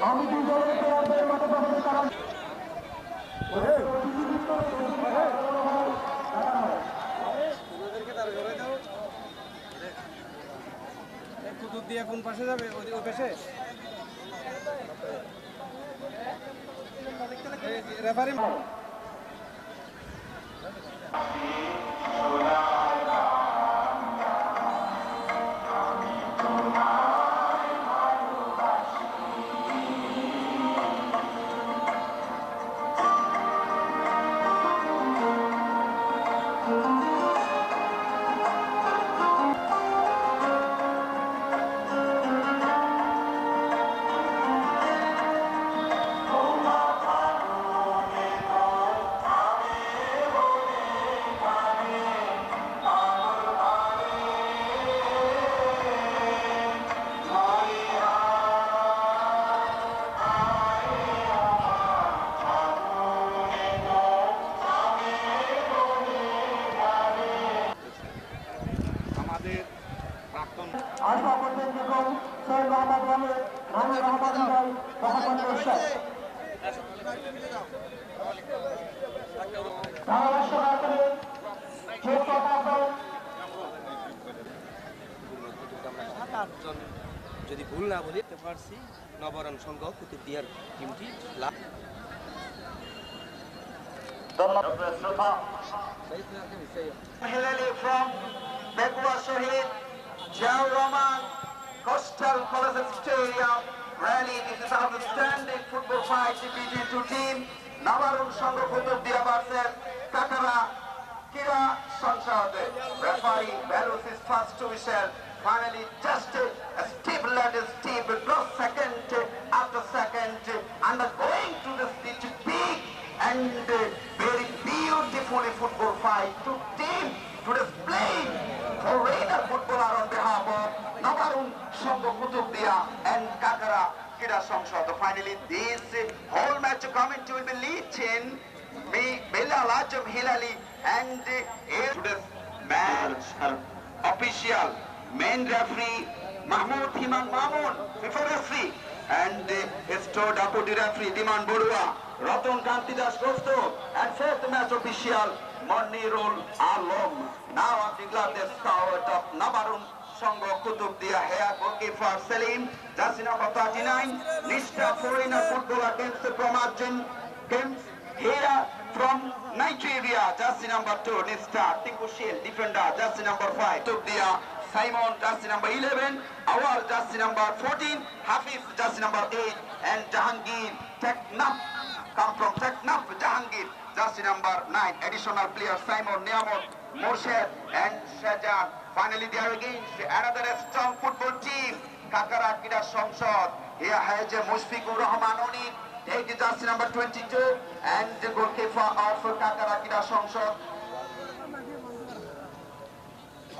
আমি দুই দলের প্লেয়ারদের মাঠে প্রবেশ দিয়ে কোন পাশে যাবে ওই পাশে রেফারি প্রকাশক সাতজন যদি ভুল না বলি পারছি নবরণ সংঘ কুতুবদিয়ার টিমটি লাভ Shahid, Jao Rahman, Coastal College Stadium. Rally, this is outstanding football fight between two teams. Navarun Sangho Kutubiya versus Kira Sanshad. Referee values his first whistle. Finally, just a steep led steep cross second after second, undergoing to pitch big and football fight. Two teams to display foreigner footballer on behalf of Navarun Sangho Kutubiya and Kakara Kira Sanshad. Finally, this whole match committee will be leading me Bilal Ajam Hilali and uh, today's match uh, official main referee Mahmoud Himan Mamun FIFA referee and uh, stood deputy referee Diman Borua Ratan Kanti Das and fourth match official Declare the scout of Nabarun Songo Kutub Dia Hea goalkeeper Selim jersey number 39 Nista foreigner footballer against the promotion games here from Nigeria, jersey number 2, Nista Tikushil, defender, jersey number 5, Tubdia, Simon, jersey number 11, Awal, jersey number 14, Hafiz, jersey number 8, and Jahangir Teknaf, come from Teknaf, Jahangir, jersey number 9, additional players, Simon, Niamot, Murshid, and Shajan. Finally, they are against another strong football team, Kakara Kida Samsad. Here has Mushfiqur Rahman Onik, take jersey number 22 and the goalkeeper of Kakarakida Samsad.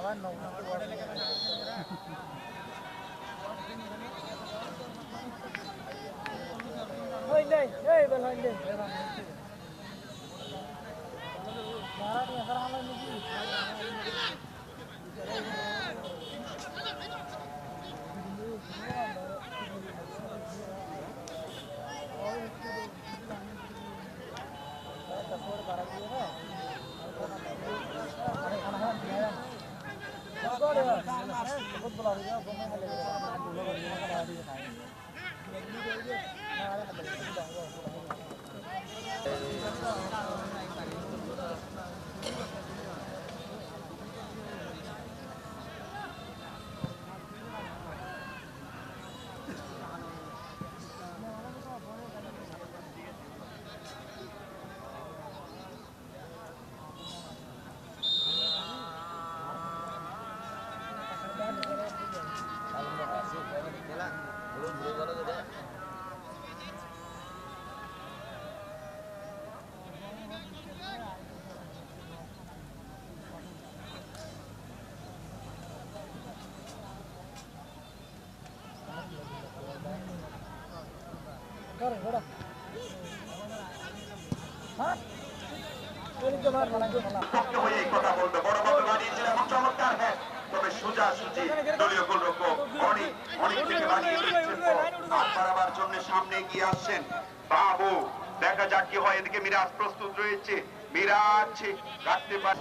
হ্যাঁ পক্ষে হয়ে কথা বলবে বড় বাবু বানিয়েছিল এবং তবে সোজা সুজি দলীয় গোলরক্ষক অনেক জন্য সামনে এগিয়ে আসছেন বাবু দেখা যাক কি হয় এদিকে মিরাজ প্রস্তুত রয়েছে মিরাজ কাটতে পারে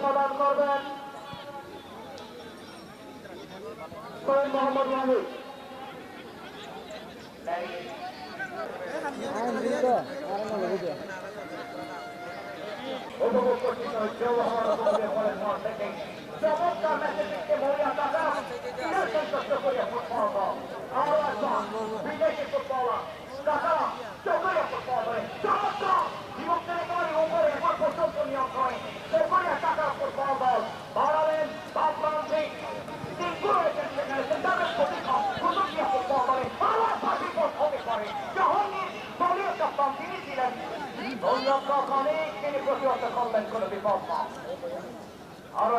প্রদান করবেন মোহাম্মদ মাহমুদ উপভোগ করছিল জওহর উপভোগের ফলে পর থেকে চমৎকার ম্যাচে দেখতে মরিয়া কাকা বিরাট সন্তুষ্ট করিয়া ফুটবল দল আরও বিদেশি ফুটবলার কাকা দলীয় কাপ্তান তিনি ছিলেন অনেক